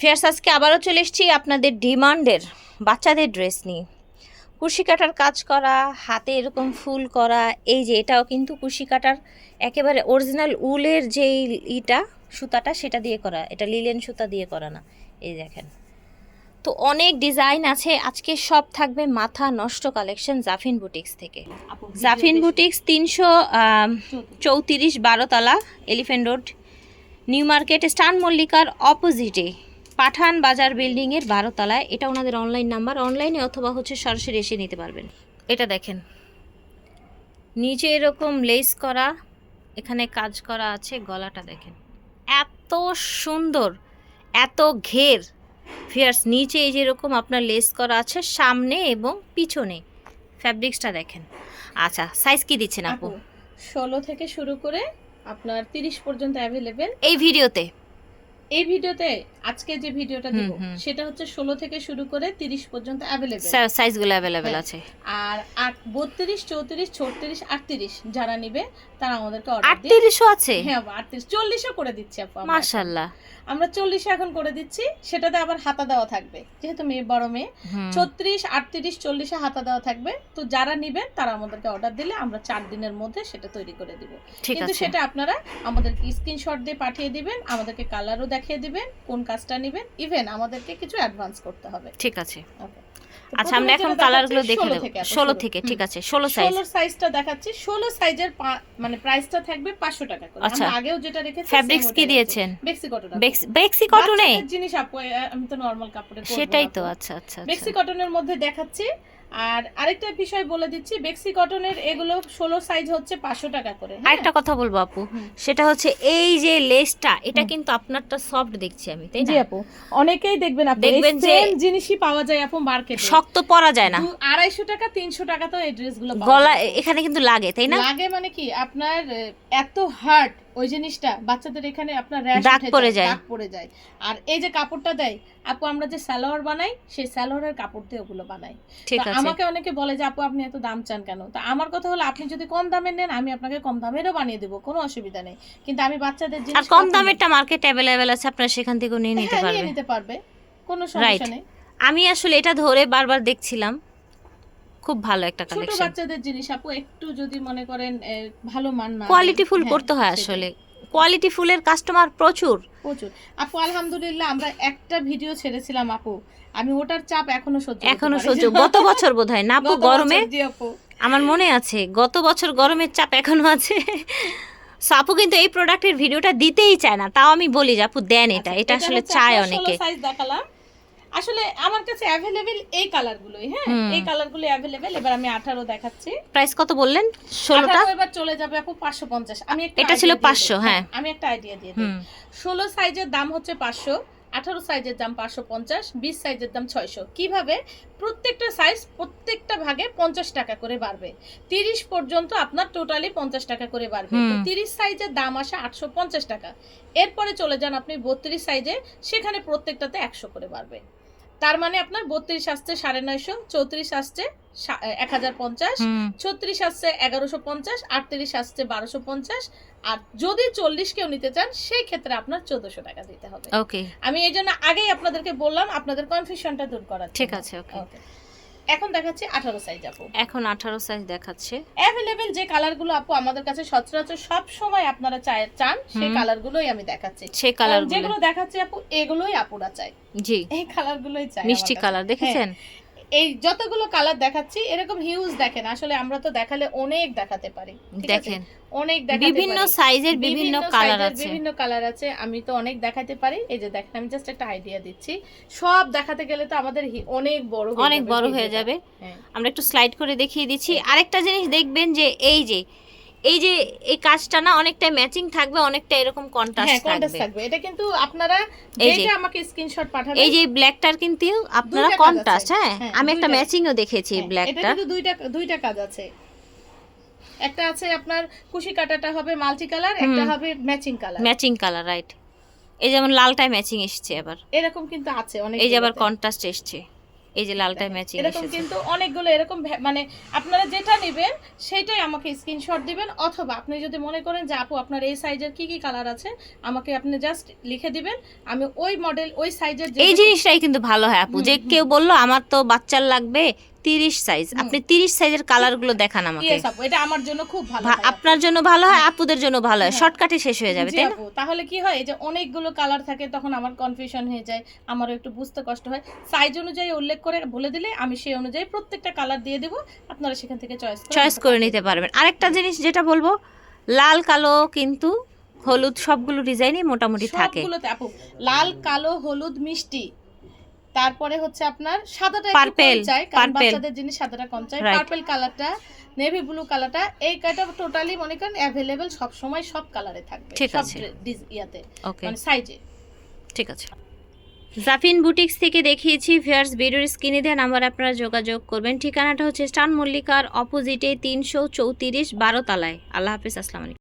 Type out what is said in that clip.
Fairs আজকে আবারও চলে এসেছি আপনাদের ডিমান্ডের বাচ্চাদের ড্রেস নিয়ে। কুশি কাটার কাজ করা হাতে এরকম ফুল করা এই যে এটাও কিন্তু কুশি কাটার একেবারে অরিজিনাল উলের যেই ইটা সুতাটা সেটা দিয়ে করা। এটা লিলেন সুতা দিয়ে করা না এই দেখেন। তো অনেক ডিজাইন আছে আজকে সব থাকবে মাথা নষ্ট কালেকশন জাফিন বুটিক্স থেকে। জাফিন বুটিক্স তিনশো চৌত্রিশ বারোতলা এলিফেন্ট রোড নিউ মার্কেট স্টান মল্লিকার অপোজিটে। পাঠান বাজার বিল্ডিংয়ের বারোতলায়। এটা ওনাদের অনলাইন নাম্বার অনলাইনে অথবা হচ্ছে সরাসরি এসে নিতে পারবেন। এটা দেখেন। নিচে এরকম লেস করা এখানে কাজ করা আছে গলাটা দেখেন। এত সুন্দর এত ঘের। ফিয়ার্স নিচে এই যেরকম আপনার লেস করা আছে সামনে এবং পিছনে। ফ্যাব্রিক্সটা দেখেন। আচ্ছা সাইজ কি দিচ্ছেন আপু? আপু ষোলো থেকে শুরু করে আপনার তিরিশ পর্যন্ত অ্যাভেলেবেল এই ভিডিওতে। এই ভিডিওতে আজকে যে ভিডিওটা দিব। সেটা হচ্ছে ষোলো থেকে শুরু করে তিরিশ পর্যন্ত অ্যাভেলেবেল সাইজগুলো হ্যাঁ। আছে। আর আট বত্রিশ চৌত্রিশ ছত্রিশ আটত্রিশ যারা নিবে তারা আমাদেরকে অর্ডার দিয়ে আটত্রিশও আছে? হ্যাঁ আটত্রিশ। চল্লিশও করে দিচ্ছি আপু। মাশাল্লাহ। আমরা চল্লিশে এখন করে দিচ্ছি। সেটাতে আবার হাতা দেওয়া থাকবে। যেহেতু মেয়ে বড় মেয়ে। হুম। ছত্রিশ আটত্রিশ চল্লিশে হাতা দেওয়া থাকবে। তো যারা নিবেন তারা আমাদেরকে অর্ডার দিলে আমরা চার দিনের মধ্যে সেটা তৈরি করে দিব। কিন্তু সেটা আপনারা আমাদেরকে স্ক্রিনশট দিয়ে পাঠিয়ে দিবেন আমাদেরকে কালারও দেখিয়ে দিবেন কোন কাজটা নেবেন ইভেন আমাদেরকে কিছু অ্যাডভান্স করতে হবে। ঠিক আছে। আচ্ছা আমরা এখন কালার কালারগুলো দেখে 16 ষোলো 16 থেকে ঠিক আছে ষোলো সাইজ ষোলোর সাইজটা দেখাচ্ছি ষোলো সাইজের মানে প্রাইসটা থাকবে পাঁচশো টাকা করে। আচ্ছা। আমরা আগেও যেটা রেখেছি ফ্যাব্রিক্স কি দিয়েছেন? বেক্সি কটন বেক্সি কটনে জিনিস আপু আমি তো নরমাল কাপড়ে সেটাই তো আচ্ছা আচ্ছা বেক্সি আচ্ছা। কটনের মধ্যে দেখাচ্ছি আর আরেকটা বিষয় বলে দিচ্ছি বেক্সি কটনের এগুলো ষোলো সাইজ হচ্ছে পাঁচশো টাকা করে হ্যাঁ? আরেকটা কথা বলব আপু সেটা হচ্ছে এই যে লেসটা এটা কিন্তু আপনারটা সফট দেখছি আমি তাই না? আপু অনেকেই দেখবেন আপনি দেখবেন যে জিনিসই পাওয়া যায় আপু মার্কেটে শক্ত পরা যায় না। আড়াইশো টাকা তিনশো টাকা তো এই ড্রেসগুলো গলা এখানে কিন্তু লাগে তাই না? লাগে মানে কি আপনার এত হার্ড ওই জিনিসটা বাচ্চাদের এখানে আপনার র্যাশ দাগ পড়ে যায়। দাগ পড়ে যায়। আর এই যে কাপড়টা দেয় আপু আমরা যে সালোয়ার বানাই সেই সালোয়ারের কাপড় দিয়ে ওগুলো বানাই। ঠিক আছে। আমাকে অনেকে বলে যে আপু আপনি এত দাম চান কেন? তো আমার কথা হলো আপনি যদি কম দামের নেন আমি আপনাকে কম দামেরও বানিয়ে দেবো কোনো অসুবিধা নেই। কিন্তু আমি বাচ্চাদের জিনিস আর কম দামেরটা মার্কেট অ্যাভেলেবেল আছে আপনারা সেখান থেকে নিয়ে নিতে হ্যাঁ, নিয়ে পারবেন। নিতে পারবে কোনো. সমস্যা নেই। আমি আসলে এটা ধরে বারবার দেখছিলাম খুব ভালো একটা ছোট কালেকশন বাচ্চাদের জিনিস আপু একটু যদি মনে করেন ভালো মান না কোয়ালিটি ফুল হ্যাঁ, করতে হয় আসলে। কোয়ালিটি ফুলের কাস্টমার প্রচুর। প্রচুর। আপু আলহামদুলিল্লাহ আমরা একটা ভিডিও ছেড়েছিলাম আপু। আমি ওটার চাপ এখনও সহ্য এখনও সহ্য। গত বছর বোধহয় না আপু গরমে আমার মনে আছে গত বছর গরমের চাপ এখনও আছে। আপু কিন্তু এই প্রোডাক্টের ভিডিওটা দিতেই চায় না। তাও আমি বলি যে আপু দেন এটা। আচ্ছা, এটা আসলে চায় অনেকে। 16 size দেখালাম। আসলে আমার কাছে অ্যাভেলেবেল এই কালারগুলোই হ্যাঁ। এই কালারগুলো অ্যাভেলেবেল এবার আমি 18 দেখাচ্ছি। প্রাইস কত বললেন? ষোলোটা? 18 এবার চলে যাবে আপু 550 আমি একটা এটা ছিল 500, হ্যাঁ। আমি একটা আইডিয়া দিয়ে দিই। 16 সাইজের দাম হচ্ছে 500 18 সাইজের দাম 550 20 সাইজের দাম 600 কীভাবে? প্রত্যেকটা সাইজ প্রত্যেকটা ভাগে 50 টাকা করে বাড়বে। 30 পর্যন্ত আপনার টোটালি 50 টাকা করে বাড়বে। তো 30 সাইজের দাম আসে 850 টাকা। এরপরে চলে যান আপনি 32 সাইজে সেখানে প্রত্যেকটাতে 100 করে বাড়বে। তার মানে আপনার 32 আসছে 950 34 আসছে এক হাজার পঞ্চাশ ছত্রিশ আসছে এগারোশো পঞ্চাশ আটত্রিশ আসছে বারোশো পঞ্চাশ আর যদি চল্লিশ কেউ নিতে চান সেই ক্ষেত্রে আপনার চোদ্দশো টাকা দিতে হবে। ওকে আমি এই জন্য আগেই আপনাদেরকে বললাম আপনাদের কনফিউশনটা দূর করার ঠিক আছে ওকে. এখন দেখাচ্ছি আঠারো সাইজ আপু। এখন আঠারো সাইজ দেখাচ্ছে। অ্যাভেলেবেল যে কালারগুলো আপু আমাদের কাছে সচরাচর সব সময় আপনারা চায় চান সেই। কালারগুলোই আমি দেখাচ্ছি। সেই কালার যেগুলো দেখাচ্ছি আপু এগুলোই আপুরা চাই জি। এই কালারগুলোই চাই মিষ্টি কালার দেখেছেন? এই যতগুলো কালার দেখাচ্ছি এরকম হিউজ দেখেন। আসলে আমরা তো দেখালে অনেক দেখাতে পারি দেখেন অনেক বিভিন্ন সাইজের বিভিন্ন কালার আছে বিভিন্ন কালার আছে আমি তো অনেক দেখাতে পারি। এই যে দেখেন আমি জাস্ট একটা আইডিয়া দিচ্ছি। সব দেখাতে গেলে তো আমাদের অনেক বড় অনেক বড় হয়ে যাবে। হ্যাঁ। আমরা একটু স্লাইড করে দেখিয়ে দিচ্ছি। আরেকটা জিনিস দেখবেন যে এই যে এই যে এই কাজটা না অনেকটা ম্যাচিং থাকবে অনেকটা এরকম হ্যাঁ কন্ট্রাস্ট থাকবে। এটা কিন্তু আপনারা যেটা আমাকে স্ক্রিনশট পাঠাবেন এই যে ব্ল্যাকটার কিন্তু আপনারা কন্ট্রাস্ট হ্যাঁ হ্যাঁ, আমি একটা। ম্যাচিংও দেখেছি হ্যাঁ, এটা কিন্তু দুইটা দুইটা কাজ আছে। একটা আছে আপনার কুশি কাটাটা হবে মাল্টি কালার একটা হবে matching colour matching colour right এই যেমন লালটায় ম্যাচিং এসছে আবার। এরকম কিন্তু আছে অনেক এই যে আবার কন্ট্রাস্ট এসছে। এই যে লালটা ম্যাচিং এরকম কিন্তু অনেকগুলো এরকম মানে আপনারা যেটা নেবেন সেটাই আমাকে স্ক্রিনশট দিবেন অথবা আপনি যদি মনে করেন যে আপু আপনার এই সাইজের কি কি কালার আছে? আমাকে আপনি জাস্ট লিখে দিবেন। আমি ওই মডেল ওই সাইজের এই জিনিসটাই কিন্তু ভালো হয় আপু। যে কেউ বলল আমার তো বাচ্চার লাগবে তিরিশ সাইজ আপনি তিরিশ সাইজের কালারগুলো দেখান আমাকে। এটা আমার জন্য খুব ভালো আপনার জন্য ভালো হয় আপুদের জন্য ভালো হয়। শর্টকাটে শেষ হয়ে যাবে তাই না? তাহলে কি হয় যে অনেকগুলো কালার থাকে তখন আমার কনফিউশন হয়ে যায় আমারও একটু বুঝতে কষ্ট হয়। সাইজ অনুযায়ী উল্লেখ করে বলে দিলে আমি সেই অনুযায়ী প্রত্যেকটা কালার দিয়ে দেবো আপনারা সেখান থেকে চয়েস চয়েস করে নিতে পারবেন। আরেকটা জিনিস যেটা বলব লাল কালো কিন্তু হলুদ সবগুলো ডিজাইনই মোটামুটি থাকে। লাল কালো হলুদ মিষ্টি। তারপরে হচ্ছে আপনার সাদাটা একটু কম চাই কারণ বাচ্চাদের জিনিস সাদাটা কম চাই. পার্পল কালারটা নেভি ব্লু কালারটা এই কালারটা টোটালি মনে করেন অ্যাভেলেবেল সব সময় সব কালারে থাকবে ঠিক আছে। ইয়াতে মানে সাইজে ঠিক আছে। জাফিন বুটিক্স থেকে দেখিয়েছি ভিয়ার্স ভিডিওর স্ক্রিনে দেওয়া নাম্বার আপনারা যোগাযোগ করবেন। ঠিকানাটা হচ্ছে স্টান মল্লিকার অপোজিটে তিনশো চৌত্রিশ বারো তালায়। আল্লাহ হাফিজ আসসালামু আলাইকুম।